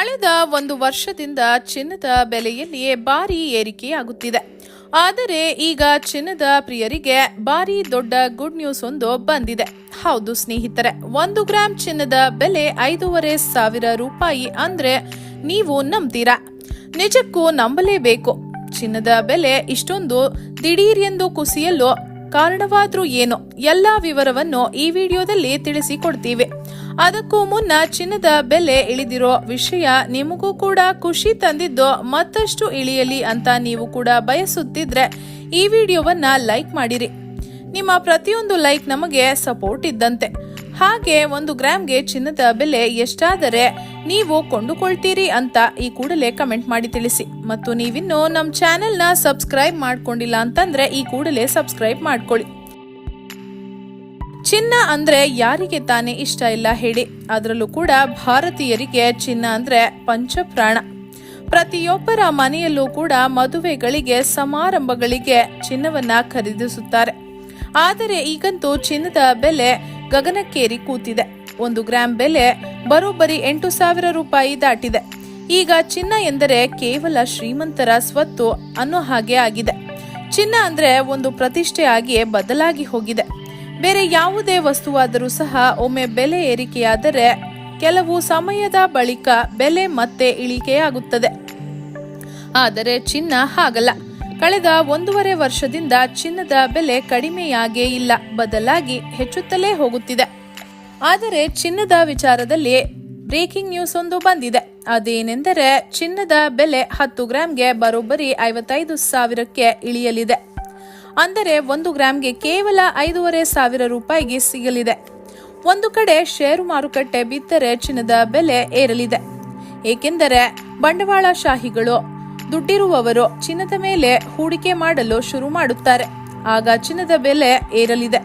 ಕಳೆದ ಒಂದು ವರ್ಷದಿಂದ ಚಿನ್ನದ ಬೆಲೆಯಲ್ಲಿ ಭಾರಿ ಏರಿಕೆಯಾಗುತ್ತಿದೆ. ಆದರೆ ಈಗ ಚಿನ್ನದ ಪ್ರಿಯರಿಗೆ ಭಾರಿ ದೊಡ್ಡ ಗುಡ್ ನ್ಯೂಸ್ ಒಂದು ಬಂದಿದೆ. ಹೌದು ಸ್ನೇಹಿತರೆ, ಒಂದು ಗ್ರಾಂ ಚಿನ್ನದ ಬೆಲೆ ಐದೂವರೆ ಸಾವಿರ ರೂಪಾಯಿ ಅಂದ್ರೆ ನೀವು ನಂಬ್ತೀರಾ? ನಿಜಕ್ಕೂ ನಂಬಲೇಬೇಕು. ಚಿನ್ನದ ಬೆಲೆ ಇಷ್ಟೊಂದು ದಿಢೀರ್ ಎಂದು ಕುಸಿಯಲು ಕಾರಣವಾದ್ರೂ ಏನು? ಎಲ್ಲಾ ವಿವರವನ್ನು ಈ ವಿಡಿಯೋದಲ್ಲಿ ತಿಳಿಸಿಕೊಡ್ತೀವಿ. ಅದಕ್ಕೂ ಮುನ್ನ ಚಿನ್ನದ ಬೆಲೆ ಇಳಿದಿರೋ ವಿಷಯ ನಿಮಗೂ ಕೂಡ ಖುಷಿ ತಂದಿದ್ದು ಮತ್ತಷ್ಟು ಇಳಿಯಲಿ ಅಂತ ನೀವು ಕೂಡ ಬಯಸುತ್ತಿದ್ರೆ ಈ ವಿಡಿಯೋವನ್ನ ಲೈಕ್ ಮಾಡಿರಿ. ನಿಮ್ಮ ಪ್ರತಿಯೊಂದು ಲೈಕ್ ನಮಗೆ ಸಪೋರ್ಟ್ ಇದ್ದಂತೆ. ಹಾಗೆ ಒಂದು ಗ್ರಾಮ್ಗೆ ಚಿನ್ನದ ಬೆಲೆ ಎಷ್ಟಾದರೆ ನೀವು ಕೊಂಡುಕೊಳ್ತೀರಿ ಅಂತ ಈ ಕೂಡಲೇ ಕಮೆಂಟ್ ಮಾಡಿ ತಿಳಿಸಿ. ಮತ್ತು ನೀವಿನ್ನು ನಮ್ಮ ಚಾನೆಲ್ನ ಸಬ್ಸ್ಕ್ರೈಬ್ ಮಾಡ್ಕೊಂಡಿಲ್ಲ ಅಂತಂದ್ರೆ ಈ ಕೂಡಲೇ ಸಬ್ಸ್ಕ್ರೈಬ್ ಮಾಡ್ಕೊಳ್ಳಿ. ಚಿನ್ನ ಅಂದ್ರೆ ಯಾರಿಗೆ ತಾನೇ ಇಷ್ಟ ಇಲ್ಲ ಹೇಳಿ. ಅದರಲ್ಲೂ ಕೂಡ ಭಾರತೀಯರಿಗೆ ಚಿನ್ನ ಅಂದ್ರೆ ಪಂಚಪ್ರಾಣ. ಪ್ರತಿಯೊಬ್ಬರ ಮನೆಯಲ್ಲೂ ಕೂಡ ಮದುವೆಗಳಿಗೆ, ಸಮಾರಂಭಗಳಿಗೆ ಚಿನ್ನವನ್ನ ಖರೀದಿಸುತ್ತಾರೆ. ಆದರೆ ಈಗಂತೂ ಚಿನ್ನದ ಬೆಲೆ ಗಗನಕ್ಕೇರಿ ಕೂತಿದೆ. ಒಂದು ಗ್ರಾಂ ಬೆಲೆ ಬರೋಬ್ಬರಿ ಎಂಟು ಸಾವಿರ ರೂಪಾಯಿ ದಾಟಿದೆ. ಈಗ ಚಿನ್ನ ಎಂದರೆ ಕೇವಲ ಶ್ರೀಮಂತರ ಸ್ವತ್ತು ಅನ್ನೋ ಹಾಗೆ ಆಗಿದೆ. ಚಿನ್ನ ಅಂದ್ರೆ ಒಂದು ಪ್ರತಿಷ್ಠೆ ಆಗಿ ಬದಲಾಗಿ ಹೋಗಿದೆ. ಬೇರೆ ಯಾವುದೇ ವಸ್ತುವಾದರೂ ಸಹ ಒಮ್ಮೆ ಬೆಲೆ ಏರಿಕೆಯಾದರೆ ಕೆಲವು ಸಮಯದ ಬಳಿಕ ಬೆಲೆ ಮತ್ತೆ ಇಳಿಕೆಯಾಗುತ್ತದೆ. ಆದರೆ ಚಿನ್ನ ಹಾಗಲ್ಲ. ಕಳೆದ ಒಂದೂವರೆ ವರ್ಷದಿಂದ ಚಿನ್ನದ ಬೆಲೆ ಕಡಿಮೆಯಾಗೇ ಇಲ್ಲ. ಬದಲಾಗಿ ಹೆಚ್ಚುತ್ತಲೇ ಹೋಗುತ್ತಿದೆ. ಆದರೆ ಚಿನ್ನದ ವಿಚಾರದಲ್ಲಿ ಬ್ರೇಕಿಂಗ್ ನ್ಯೂಸ್ ಒಂದು ಬಂದಿದೆ. ಅದೇನೆಂದರೆ ಚಿನ್ನದ ಬೆಲೆ ಹತ್ತು ಗ್ರಾಂಗೆ ಬರೋಬ್ಬರಿ ಐವತ್ತೈದು ಸಾವಿರಕ್ಕೆ ಇಳಿಯಲಿದೆ. ಅಂದರೆ ಒಂದು ಗ್ರಾಮ್ಗೆ ಕೇವಲ ಐದೂವರೆ ಸಾವಿರ ರೂಪಾಯಿಗೆ ಸಿಗಲಿದೆ. ಒಂದು ಕಡೆ ಷೇರು ಮಾರುಕಟ್ಟೆ ಬಿದ್ದರೆ ಚಿನ್ನದ ಬೆಲೆ ಏರಲಿದೆ. ಏಕೆಂದರೆ ಬಂಡವಾಳಶಾಹಿಗಳು ದುಡ್ಡಿರುವವರು ಚಿನ್ನದ ಮೇಲೆ ಹೂಡಿಕೆ ಮಾಡಲು ಶುರು ಮಾಡುತ್ತಾರೆ. ಆಗ ಚಿನ್ನದ ಬೆಲೆ ಏರಲಿದೆ.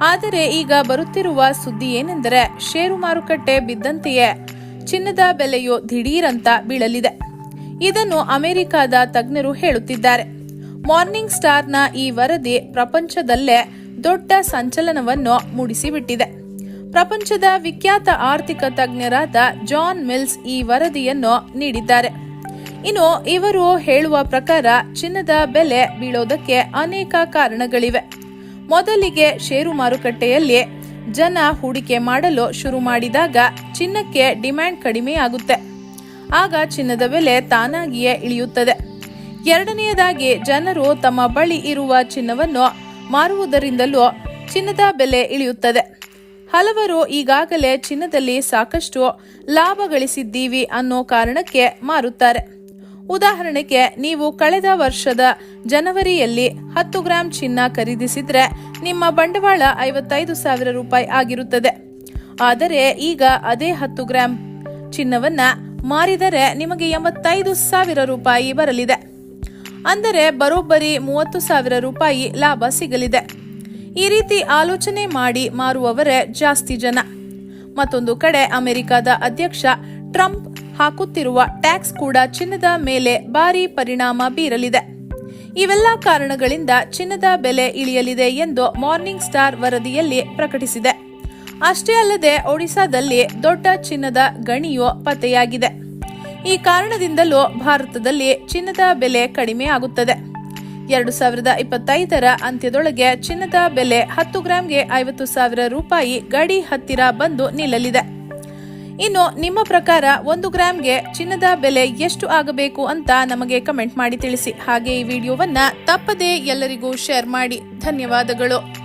ಆದರೆ ಈಗ ಬರುತ್ತಿರುವ ಸುದ್ದಿ ಏನೆಂದರೆ ಷೇರು ಮಾರುಕಟ್ಟೆ ಬಿದ್ದಂತೆಯೇ ಚಿನ್ನದ ಬೆಲೆಯು ದಿಢೀರಂತ ಬೀಳಲಿದೆ. ಇದನ್ನು ಅಮೆರಿಕದ ತಜ್ಞರು ಹೇಳುತ್ತಿದ್ದಾರೆ. ಮಾರ್ನಿಂಗ್ ಸ್ಟಾರ್ನ ಈ ವರದಿ ಪ್ರಪಂಚದಲ್ಲೇ ದೊಡ್ಡ ಸಂಚಲನವನ್ನು ಮೂಡಿಸಿಬಿಟ್ಟಿದೆ. ಪ್ರಪಂಚದ ವಿಖ್ಯಾತ ಆರ್ಥಿಕ ತಜ್ಞರಾದ ಜಾನ್ ಮಿಲ್ಸ್ ಈ ವರದಿಯನ್ನು ನೀಡಿದ್ದಾರೆ. ಇನ್ನು ಇವರು ಹೇಳುವ ಪ್ರಕಾರ ಚಿನ್ನದ ಬೆಲೆ ಬೀಳೋದಕ್ಕೆ ಅನೇಕ ಕಾರಣಗಳಿವೆ. ಮೊದಲಿಗೆ ಷೇರು ಮಾರುಕಟ್ಟೆಯಲ್ಲಿ ಜನ ಹೂಡಿಕೆ ಮಾಡಲು ಶುರು ಮಾಡಿದಾಗ ಚಿನ್ನಕ್ಕೆ ಡಿಮ್ಯಾಂಡ್ ಕಡಿಮೆಯಾಗುತ್ತೆ. ಆಗ ಚಿನ್ನದ ಬೆಲೆ ತಾನಾಗಿಯೇ ಇಳಿಯುತ್ತದೆ. ಎರಡನೆಯದಾಗಿ ಜನರು ತಮ್ಮ ಬಳಿ ಇರುವ ಚಿನ್ನವನ್ನು ಮಾರುವುದರಿಂದಲೂ ಚಿನ್ನದ ಬೆಲೆ ಇಳಿಯುತ್ತದೆ. ಹಲವರು ಈಗಾಗಲೇ ಚಿನ್ನದಲ್ಲಿ ಸಾಕಷ್ಟು ಲಾಭ ಗಳಿಸಿದ್ದೀವಿ ಅನ್ನೋ ಕಾರಣಕ್ಕೆ ಮಾರುತ್ತಾರೆ. ಉದಾಹರಣೆಗೆ, ನೀವು ಕಳೆದ ವರ್ಷದ ಜನವರಿಯಲ್ಲಿ ಹತ್ತು ಗ್ರಾಂ ಚಿನ್ನ ಖರೀದಿಸಿದ್ರೆ ನಿಮ್ಮ ಬಂಡವಾಳ ಐವತ್ತೈದು ಸಾವಿರ ರೂಪಾಯಿ ಆಗಿರುತ್ತದೆ. ಆದರೆ ಈಗ ಅದೇ ಹತ್ತು ಗ್ರಾಂ ಚಿನ್ನವನ್ನ ಮಾರಿದರೆ ನಿಮಗೆ ಎಂಬತ್ತೈದು ಸಾವಿರ ರೂಪಾಯಿ ಬರಲಿದೆ. ಅಂದರೆ ಬರೋಬ್ಬರಿ ಮೂವತ್ತು ಸಾವಿರ ರೂಪಾಯಿ ಲಾಭ ಸಿಗಲಿದೆ. ಈ ರೀತಿ ಆಲೋಚನೆ ಮಾಡಿ ಮಾರುವವರೇ ಜಾಸ್ತಿ ಜನ. ಮತ್ತೊಂದು ಕಡೆ ಅಮೆರಿಕದ ಅಧ್ಯಕ್ಷ ಟ್ರಂಪ್ ಹಾಕುತ್ತಿರುವ ಟ್ಯಾಕ್ಸ್ ಕೂಡ ಚಿನ್ನದ ಮೇಲೆ ಭಾರಿ ಪರಿಣಾಮ ಬೀರಲಿದೆ. ಇವೆಲ್ಲ ಕಾರಣಗಳಿಂದ ಚಿನ್ನದ ಬೆಲೆ ಇಳಿಯಲಿದೆ ಎಂದು ಮಾರ್ನಿಂಗ್ ಸ್ಟಾರ್ ವರದಿಯಲ್ಲಿ ಪ್ರಕಟಿಸಿದೆ. ಅಷ್ಟೇ ಅಲ್ಲದೆ ಒಡಿಶಾದಲ್ಲಿ ದೊಡ್ಡ ಚಿನ್ನದ ಗಣಿಯು ಪತ್ತೆಯಾಗಿದೆ. ಈ ಕಾರಣದಿಂದಲೂ ಭಾರತದಲ್ಲಿ ಚಿನ್ನದ ಬೆಲೆ ಕಡಿಮೆ ಆಗುತ್ತದೆ. ಎರಡು ಸಾವಿರದ ಇಪ್ಪತ್ತೈದರ ಅಂತ್ಯದೊಳಗೆ ಚಿನ್ನದ ಬೆಲೆ ಹತ್ತು ಗ್ರಾಂಗೆ ಐವತ್ತು ಸಾವಿರ ರೂಪಾಯಿ ಗಡಿ ಹತ್ತಿರ ಬಂದು ನಿಲ್ಲಲಿದೆ. ಇನ್ನು ನಿಮ್ಮ ಪ್ರಕಾರ ಒಂದು ಗ್ರಾಂಗೆ ಚಿನ್ನದ ಬೆಲೆ ಎಷ್ಟು ಆಗಬೇಕು ಅಂತ ನಮಗೆ ಕಮೆಂಟ್ ಮಾಡಿ ತಿಳಿಸಿ. ಹಾಗೆ ಈ ವಿಡಿಯೋವನ್ನ ತಪ್ಪದೇ ಎಲ್ಲರಿಗೂ ಶೇರ್ ಮಾಡಿ. ಧನ್ಯವಾದಗಳು.